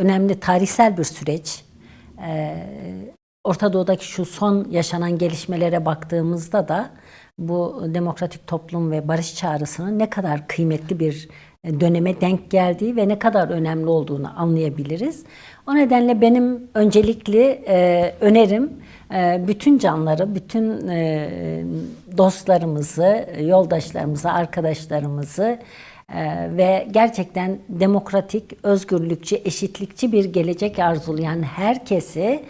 önemli tarihsel bir süreç. E, Orta Doğu'daki şu son yaşanan gelişmelere baktığımızda da bu demokratik toplum ve barış çağrısının ne kadar kıymetli bir döneme denk geldiği ve ne kadar önemli olduğunu anlayabiliriz. O nedenle benim öncelikli e, önerim e, bütün canları, bütün e, dostlarımızı, yoldaşlarımızı, arkadaşlarımızı ve gerçekten demokratik, özgürlükçü, eşitlikçi bir gelecek arzulayan herkesi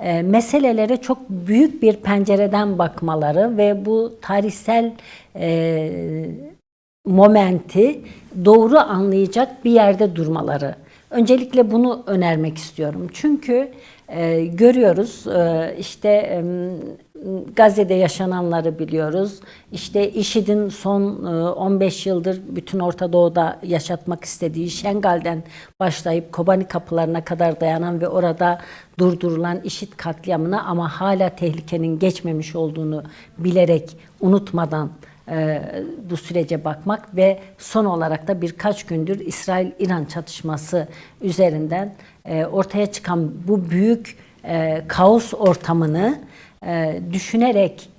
e, meselelere çok büyük bir pencereden bakmaları ve bu tarihsel e, momenti doğru anlayacak bir yerde durmaları. Öncelikle bunu önermek istiyorum. Çünkü e, görüyoruz e, işte e, Gazze'de yaşananları biliyoruz. İşte IŞİD'in son e, 15 yıldır bütün Orta Doğu'da yaşatmak istediği Şengal'den başlayıp Kobani kapılarına kadar dayanan ve orada durdurulan IŞİD katliamına ama hala tehlikenin geçmemiş olduğunu bilerek unutmadan e, bu sürece bakmak ve son olarak da birkaç gündür İsrail-İran çatışması üzerinden e, ortaya çıkan bu büyük e, kaos ortamını düşünerek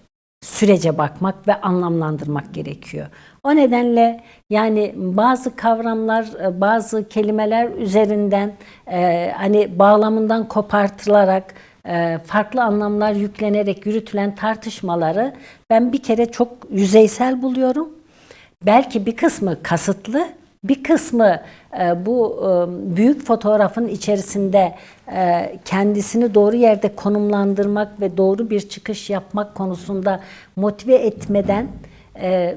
sürece bakmak ve anlamlandırmak gerekiyor. O nedenle yani bazı kavramlar, bazı kelimeler üzerinden e, hani bağlamından kopartılarak farklı anlamlar yüklenerek yürütülen tartışmaları ben bir kere çok yüzeysel buluyorum. Belki bir kısmı kasıtlı, bir kısmı e, bu e, büyük fotoğrafın içerisinde e, kendisini doğru yerde konumlandırmak ve doğru bir çıkış yapmak konusunda motive etmeden e,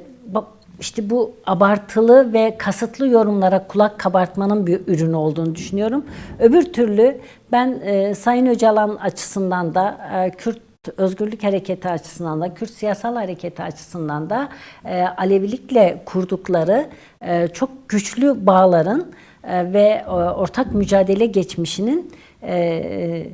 işte bu abartılı ve kasıtlı yorumlara kulak kabartmanın bir ürünü olduğunu düşünüyorum. Öbür türlü ben e, Sayın Öcalan açısından da e, Kürt Özgürlük Hareketi açısından da, Kürt Siyasal Hareketi açısından da e, Alevilikle kurdukları e, çok güçlü bağların e, ve e, ortak mücadele geçmişinin e,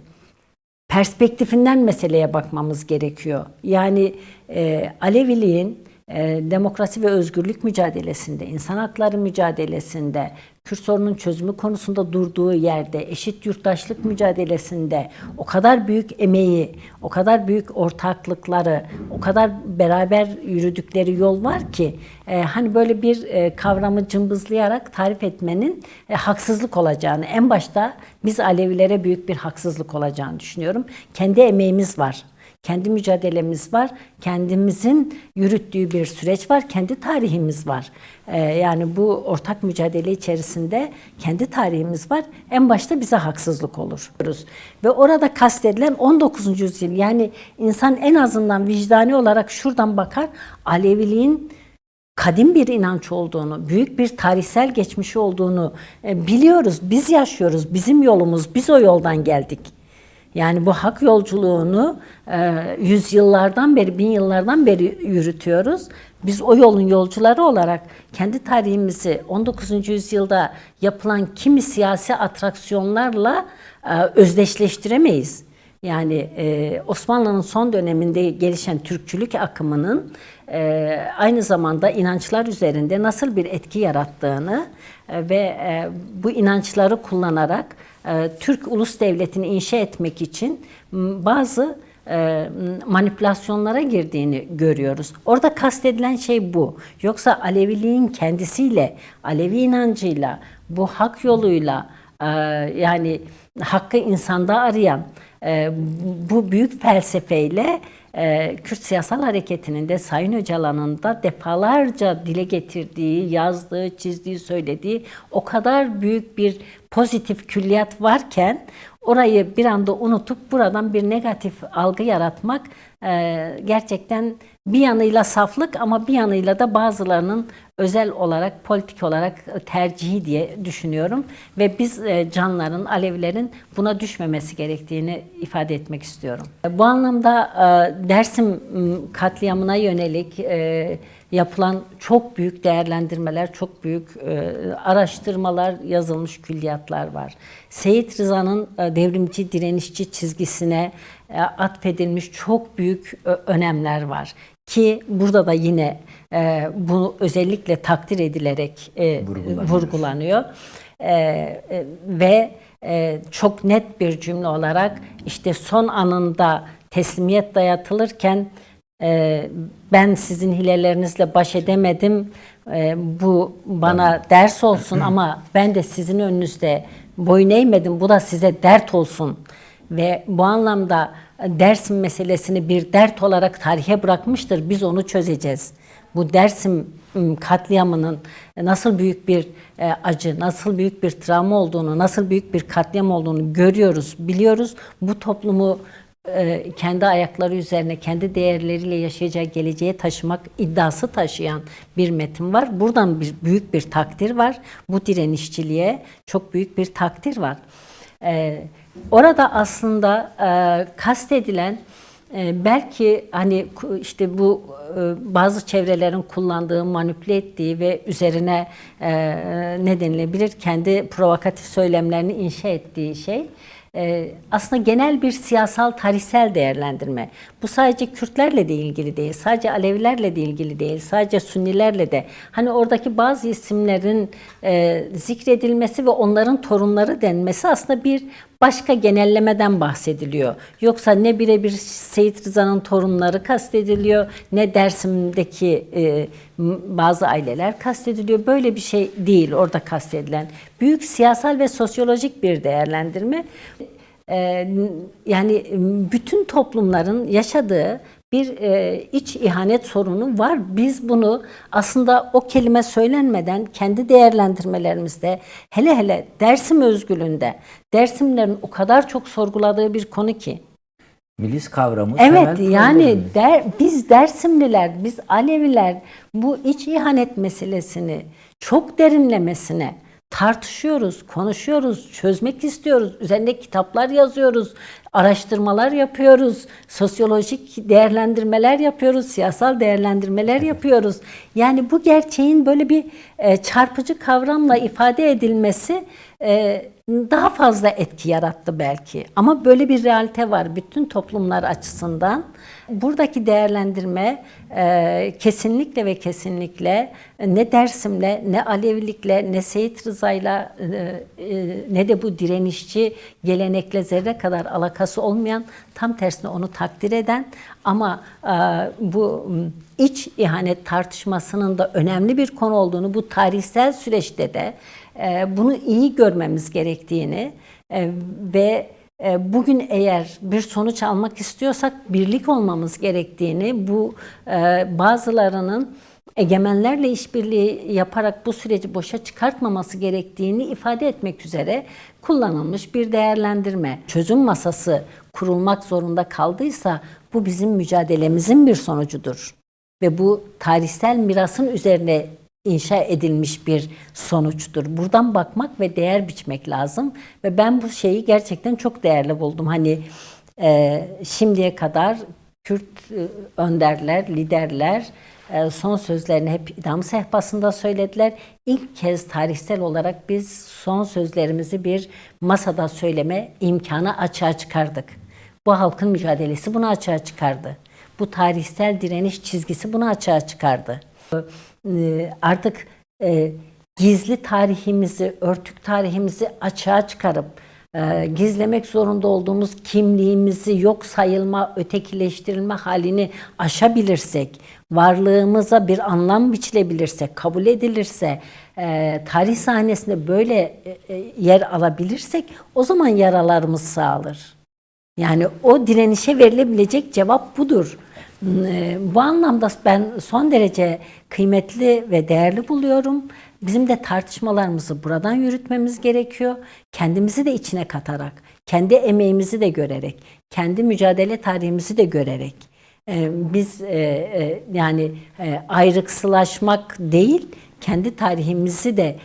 perspektifinden meseleye bakmamız gerekiyor. Yani e, Aleviliğin e, demokrasi ve özgürlük mücadelesinde, insan hakları mücadelesinde, Kürt sorunun çözümü konusunda durduğu yerde, eşit yurttaşlık mücadelesinde o kadar büyük emeği, o kadar büyük ortaklıkları, o kadar beraber yürüdükleri yol var ki e, hani böyle bir e, kavramı cımbızlayarak tarif etmenin e, haksızlık olacağını, en başta biz Alevilere büyük bir haksızlık olacağını düşünüyorum. Kendi emeğimiz var. Kendi mücadelemiz var, kendimizin yürüttüğü bir süreç var, kendi tarihimiz var. Ee, yani bu ortak mücadele içerisinde kendi tarihimiz var. En başta bize haksızlık olur. Ve orada kastedilen 19. yüzyıl yani insan en azından vicdani olarak şuradan bakar, Aleviliğin kadim bir inanç olduğunu, büyük bir tarihsel geçmişi olduğunu e, biliyoruz. Biz yaşıyoruz, bizim yolumuz, biz o yoldan geldik. Yani bu hak yolculuğunu e, yüzyıllardan beri, bin yıllardan beri yürütüyoruz. Biz o yolun yolcuları olarak kendi tarihimizi 19. yüzyılda yapılan kimi siyasi atraksiyonlarla e, özdeşleştiremeyiz. Yani e, Osmanlı'nın son döneminde gelişen Türkçülük akımının e, aynı zamanda inançlar üzerinde nasıl bir etki yarattığını e, ve e, bu inançları kullanarak Türk ulus devletini inşa etmek için bazı e, manipülasyonlara girdiğini görüyoruz. Orada kastedilen şey bu. Yoksa Aleviliğin kendisiyle, Alevi inancıyla, bu hak yoluyla e, yani hakkı insanda arayan e, bu büyük felsefeyle e, Kürt siyasal hareketinin de Sayın Öcalan'ın da defalarca dile getirdiği, yazdığı, çizdiği, söylediği o kadar büyük bir pozitif külliyat varken orayı bir anda unutup buradan bir negatif algı yaratmak e, gerçekten bir yanıyla saflık ama bir yanıyla da bazılarının özel olarak, politik olarak tercihi diye düşünüyorum. Ve biz e, canların, Alevilerin buna düşmemesi gerektiğini ifade etmek istiyorum. Bu anlamda e, Dersim katliamına yönelik e, yapılan çok büyük değerlendirmeler, çok büyük e, araştırmalar, yazılmış külliyatlar var. Seyit Rıza'nın e, devrimci, direnişçi çizgisine e, atfedilmiş çok büyük e, önemler var. Ki burada da yine e, bu özellikle takdir edilerek e, Vurgulanıyor. vurgulanıyor. E, e, ve e, çok net bir cümle olarak işte son anında teslimiyet dayatılırken e, ben sizin hilelerinizle baş edemedim. E, bu bana ders olsun ama ben de sizin önünüzde boyun eğmedim. Bu da size dert olsun. Ve bu anlamda Dersim meselesini bir dert olarak tarihe bırakmıştır. Biz onu çözeceğiz. Bu Dersim katliamının nasıl büyük bir e, acı, nasıl büyük bir travma olduğunu, nasıl büyük bir katliam olduğunu görüyoruz, biliyoruz. Bu toplumu kendi ayakları üzerine, kendi değerleriyle yaşayacağı geleceğe taşımak iddiası taşıyan bir metin var. Buradan bir büyük bir takdir var. Bu direnişçiliğe çok büyük bir takdir var. E, orada aslında e, kastedilen e, belki hani işte bu e, bazı çevrelerin kullandığı, manipüle ettiği ve üzerine e, ne denilebilir kendi provokatif söylemlerini inşa ettiği şey e, aslında genel bir siyasal tarihsel değerlendirme. Bu sadece Kürtlerle de ilgili değil, sadece Alevilerle de ilgili değil, sadece Sünnilerle de. Hani oradaki bazı isimlerin e, zikredilmesi ve onların torunları denmesi aslında bir başka genellemeden bahsediliyor. Yoksa ne birebir Seyit Rıza'nın torunları kastediliyor, ne Dersim'deki e, bazı aileler kastediliyor. Böyle bir şey değil orada kastedilen. Büyük siyasal ve sosyolojik bir değerlendirme. E, yani bütün toplumların yaşadığı bir e, iç ihanet sorunu var. Biz bunu aslında o kelime söylenmeden kendi değerlendirmelerimizde hele hele Dersim özgülünde Dersimlerin o kadar çok sorguladığı bir konu ki. Milis kavramı Evet yani der, biz Dersimliler, biz Aleviler bu iç ihanet meselesini çok derinlemesine tartışıyoruz, konuşuyoruz, çözmek istiyoruz. Üzerinde kitaplar yazıyoruz, araştırmalar yapıyoruz, sosyolojik değerlendirmeler yapıyoruz, siyasal değerlendirmeler yapıyoruz. Yani bu gerçeğin böyle bir e, çarpıcı kavramla ifade edilmesi e, daha fazla etki yarattı belki. Ama böyle bir realite var bütün toplumlar açısından. Buradaki değerlendirme e, kesinlikle ve kesinlikle ne Dersim'le, ne Alevilikle, ne Seyit Rıza'yla e, e, ne de bu direnişçi gelenekle zerre kadar alakası olmayan, tam tersine onu takdir eden ama e, bu iç ihanet tartışmasının da önemli bir konu olduğunu bu tarihsel süreçte de e, bunu iyi görmemiz gerektiğini e, ve bugün eğer bir sonuç almak istiyorsak birlik olmamız gerektiğini, bu bazılarının egemenlerle işbirliği yaparak bu süreci boşa çıkartmaması gerektiğini ifade etmek üzere kullanılmış bir değerlendirme. Çözüm masası kurulmak zorunda kaldıysa bu bizim mücadelemizin bir sonucudur. Ve bu tarihsel mirasın üzerine inşa edilmiş bir sonuçtur. Buradan bakmak ve değer biçmek lazım. Ve ben bu şeyi gerçekten çok değerli buldum. Hani e, şimdiye kadar Kürt e, önderler, liderler son sözlerini hep idam sehpasında söylediler. İlk kez tarihsel olarak biz son sözlerimizi bir masada söyleme imkanı açığa çıkardık. Bu halkın mücadelesi bunu açığa çıkardı. Bu tarihsel direniş çizgisi bunu açığa çıkardı. Ee, Artık e, gizli tarihimizi, örtük tarihimizi açığa çıkarıp e, gizlemek zorunda olduğumuz kimliğimizi yok sayılma, ötekileştirilme halini aşabilirsek, varlığımıza bir anlam biçilebilirsek, kabul edilirse, e, tarih sahnesinde böyle e, e, yer alabilirsek o zaman yaralarımız sağalır. Yani o direnişe verilebilecek cevap budur. Ee, Bu anlamda ben son derece kıymetli ve değerli buluyorum. Bizim de tartışmalarımızı buradan yürütmemiz gerekiyor. Kendimizi de içine katarak, kendi emeğimizi de görerek, kendi mücadele tarihimizi de görerek. Ee, Biz e, e, yani e, ayrıksılaşmak değil, kendi tarihimizi de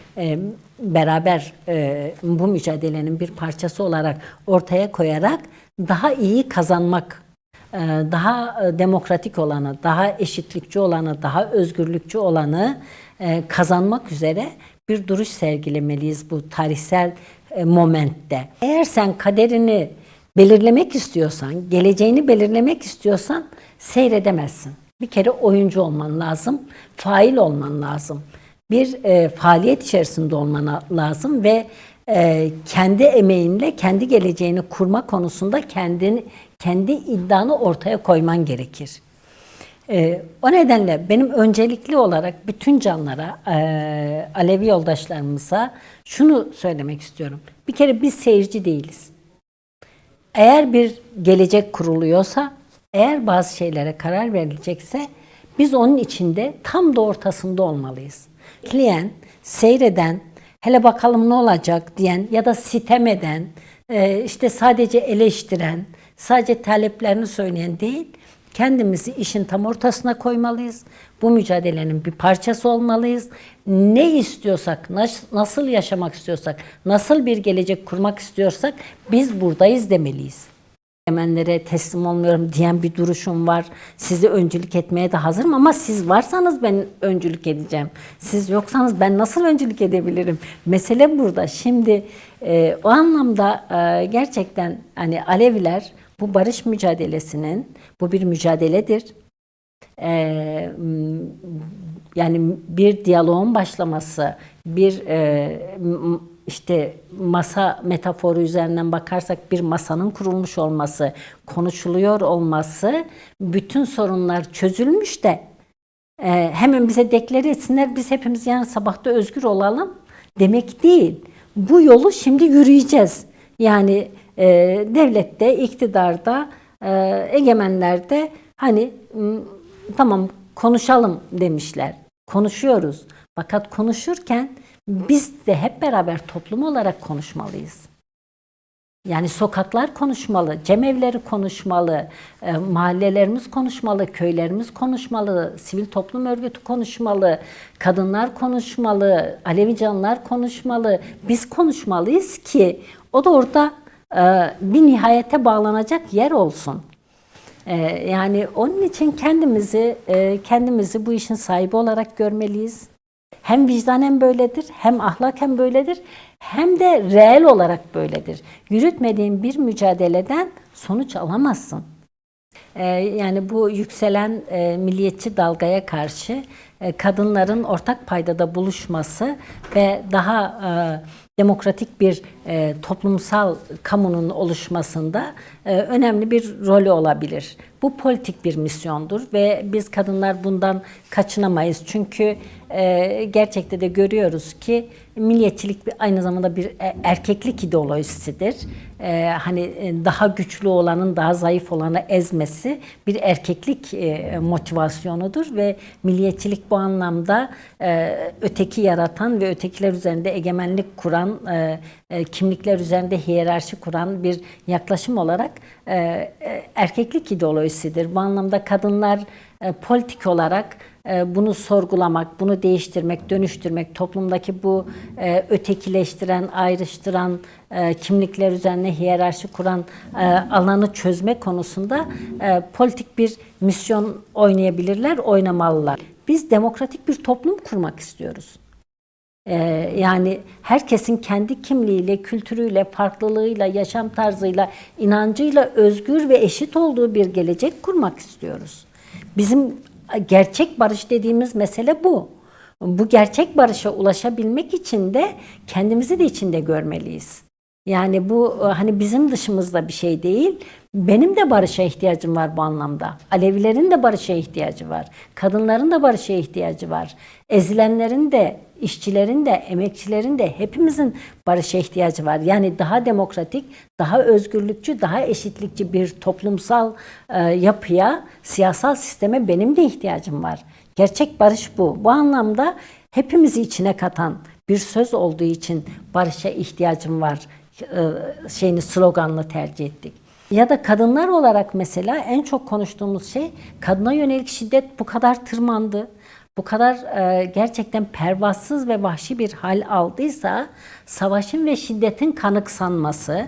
beraber bu mücadelenin bir parçası olarak ortaya koyarak daha iyi kazanmak, daha demokratik olanı, daha eşitlikçi olanı, daha özgürlükçü olanı kazanmak üzere bir duruş sergilemeliyiz bu tarihsel momentte. Eğer sen kaderini belirlemek istiyorsan, geleceğini belirlemek istiyorsan seyredemezsin. Bir kere oyuncu olman lazım, fail olman lazım bir e, faaliyet içerisinde olman lazım ve e, kendi emeğinle kendi geleceğini kurma konusunda kendini kendi iddianı ortaya koyman gerekir. Ee, o nedenle benim öncelikli olarak bütün canlara, e, Alevi yoldaşlarımıza şunu söylemek istiyorum. Bir kere biz seyirci değiliz. Eğer bir gelecek kuruluyorsa, eğer bazı şeylere karar verilecekse biz onun içinde tam da ortasında olmalıyız. Bekleyen, seyreden, hele bakalım ne olacak diyen ya da sitem eden, e, işte sadece eleştiren, sadece taleplerini söyleyen değil, kendimizi işin tam ortasına koymalıyız. Bu mücadelenin bir parçası olmalıyız. Ne istiyorsak, nas- nasıl yaşamak istiyorsak, nasıl bir gelecek kurmak istiyorsak biz buradayız demeliyiz. Egemenlere teslim olmuyorum diyen bir duruşum var. Sizi öncülük etmeye de hazırım ama siz varsanız ben öncülük edeceğim. Siz yoksanız ben nasıl öncülük edebilirim? Mesele burada. Şimdi e, o anlamda e, gerçekten hani Aleviler bu barış mücadelesinin bu bir mücadeledir. E, m- yani bir diyaloğun başlaması, bir e, işte masa metaforu üzerinden bakarsak bir masanın kurulmuş olması, konuşuluyor olması, bütün sorunlar çözülmüş de e, hemen bize deklare etsinler biz hepimiz yarın sabahta özgür olalım demek değil. Bu yolu şimdi yürüyeceğiz. Yani e, devlette, iktidarda, e, egemenlerde hani tamam konuşalım demişler. Konuşuyoruz. Fakat konuşurken biz de hep beraber toplum olarak konuşmalıyız. Yani sokaklar konuşmalı, cemevleri konuşmalı, e, mahallelerimiz konuşmalı, köylerimiz konuşmalı, sivil toplum örgütü konuşmalı, kadınlar konuşmalı, Alevi canlar konuşmalı. Biz konuşmalıyız ki o da orada bir nihayete bağlanacak yer olsun. E, yani onun için kendimizi e, kendimizi bu işin sahibi olarak görmeliyiz. Hem vicdanen böyledir, hem ahlaken böyledir, hem de reel olarak böyledir. Yürütmediğin bir mücadeleden sonuç alamazsın. Ee, yani bu yükselen e, milliyetçi dalgaya karşı e, kadınların ortak paydada buluşması ve daha demokratik bir e, toplumsal kamunun oluşmasında e, önemli bir rolü olabilir. Bu politik bir misyondur ve biz kadınlar bundan kaçınamayız. Çünkü e, gerçekte de görüyoruz ki milliyetçilik aynı zamanda bir e, erkeklik ideolojisidir. E, hani e, daha güçlü olanın daha zayıf olanı ezmesi bir erkeklik e, motivasyonudur ve milliyetçilik bu anlamda e, öteki yaratan ve ötekiler üzerinde egemenlik kuran, e, e, kimlikler üzerinde hiyerarşi kuran bir yaklaşım olarak e, e, erkeklik ideolojisidir. Bu anlamda kadınlar e, politik olarak e, bunu sorgulamak, bunu değiştirmek, dönüştürmek, toplumdaki bu e, ötekileştiren, ayrıştıran, e, kimlikler üzerine hiyerarşi kuran alanı çözme konusunda politik bir misyon oynayabilirler, oynamalılar. Biz demokratik bir toplum kurmak istiyoruz. Ee, yani herkesin kendi kimliğiyle, kültürüyle, farklılığıyla, yaşam tarzıyla, inancıyla özgür ve eşit olduğu bir gelecek kurmak istiyoruz. Bizim gerçek barış dediğimiz mesele bu. Bu gerçek barışa ulaşabilmek için de kendimizi de içinde görmeliyiz. Yani bu e, hani bizim dışımızda bir şey değil. Benim de barışa ihtiyacım var bu anlamda. Alevilerin de barışa ihtiyacı var. Kadınların da barışa ihtiyacı var. Ezilenlerin de, işçilerin de, emekçilerin de hepimizin barışa ihtiyacı var. Yani daha demokratik, daha özgürlükçü, daha eşitlikçi bir toplumsal e, yapıya, siyasal sisteme benim de ihtiyacım var. Gerçek barış bu. Bu anlamda hepimizi içine katan bir söz olduğu için barışa ihtiyacım var e, şeyini sloganını tercih ettik. Ya da kadınlar olarak mesela en çok konuştuğumuz şey kadına yönelik şiddet bu kadar tırmandı. Bu kadar e, gerçekten pervasız ve vahşi bir hal aldıysa savaşın ve şiddetin kanıksanması,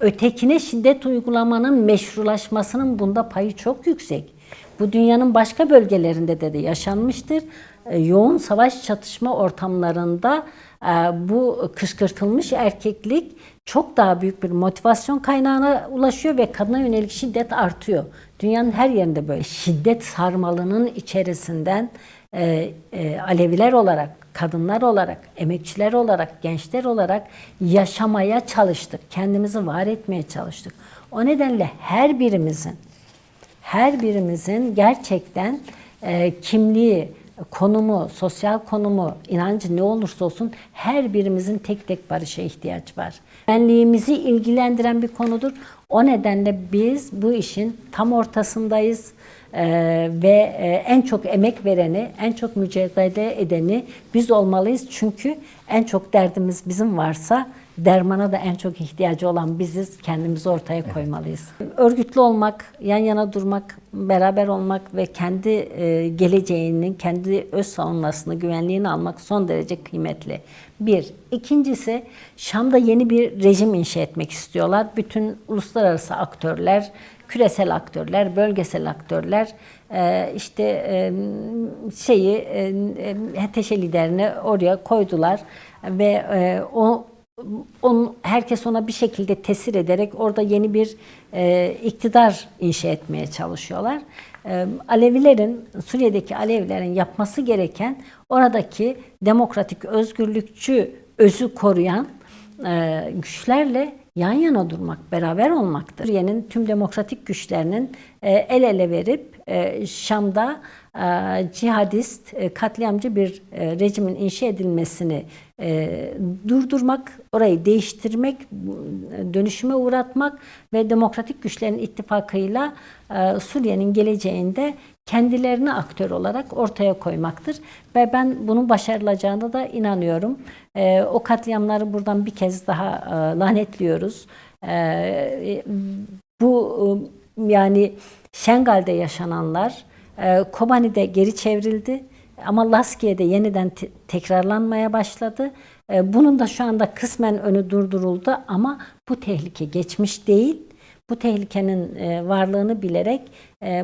ötekine şiddet uygulamanın meşrulaşmasının bunda payı çok yüksek. Bu dünyanın başka bölgelerinde de, de yaşanmıştır. E, yoğun savaş çatışma ortamlarında e, bu kışkırtılmış erkeklik çok daha büyük bir motivasyon kaynağına ulaşıyor ve kadına yönelik şiddet artıyor. Dünyanın her yerinde böyle şiddet sarmalının içerisinden e, e, Aleviler olarak, kadınlar olarak, emekçiler olarak, gençler olarak yaşamaya çalıştık. Kendimizi var etmeye çalıştık. O nedenle her birimizin her birimizin gerçekten e, kimliği, konumu, sosyal konumu, inancı ne olursa olsun her birimizin tek tek barışa ihtiyaç var. Benliğimizi ilgilendiren bir konudur. O nedenle biz bu işin tam ortasındayız E, ve e, en çok emek vereni, en çok mücadele edeni biz olmalıyız. Çünkü en çok derdimiz bizim varsa dermana da en çok ihtiyacı olan biziz. Kendimizi ortaya koymalıyız. Örgütlü olmak, yan yana durmak, beraber olmak ve kendi e, geleceğinin, kendi öz savunmasını, güvenliğini almak son derece kıymetli. Bir. İkincisi, Şam'da yeni bir rejim inşa etmek istiyorlar. Bütün uluslararası aktörler, küresel aktörler, bölgesel aktörler e, işte e, şeyi HTŞ liderini oraya koydular ve o onun, herkes ona bir şekilde tesir ederek orada yeni bir e, iktidar inşa etmeye çalışıyorlar. E, Alevilerin, Suriye'deki Alevilerin yapması gereken oradaki demokratik, özgürlükçü özü koruyan e, güçlerle yan yana durmak, beraber olmaktır. Suriye'nin tüm demokratik güçlerinin el ele verip e, Şam'da e, cihadist, e, katliamcı bir e, rejimin inşa edilmesini e, durdurmak, orayı değiştirmek, dönüşüme uğratmak ve demokratik güçlerin ittifakıyla e, Suriye'nin geleceğinde kendilerini aktör olarak ortaya koymaktır. Ve ben bunun başarılacağına da inanıyorum. E, o katliamları buradan bir kez daha e, lanetliyoruz. E, bu e, yani Şengal'de yaşananlar e, Kobani'de geri çevrildi. Ama Laskiye'de yeniden te- tekrarlanmaya başladı. E, Bunun da şu anda kısmen önü durduruldu ama bu tehlike geçmiş değil. Bu tehlikenin e, varlığını bilerek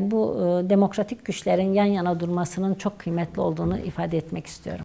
bu demokratik güçlerin yan yana durmasının çok kıymetli olduğunu ifade etmek istiyorum.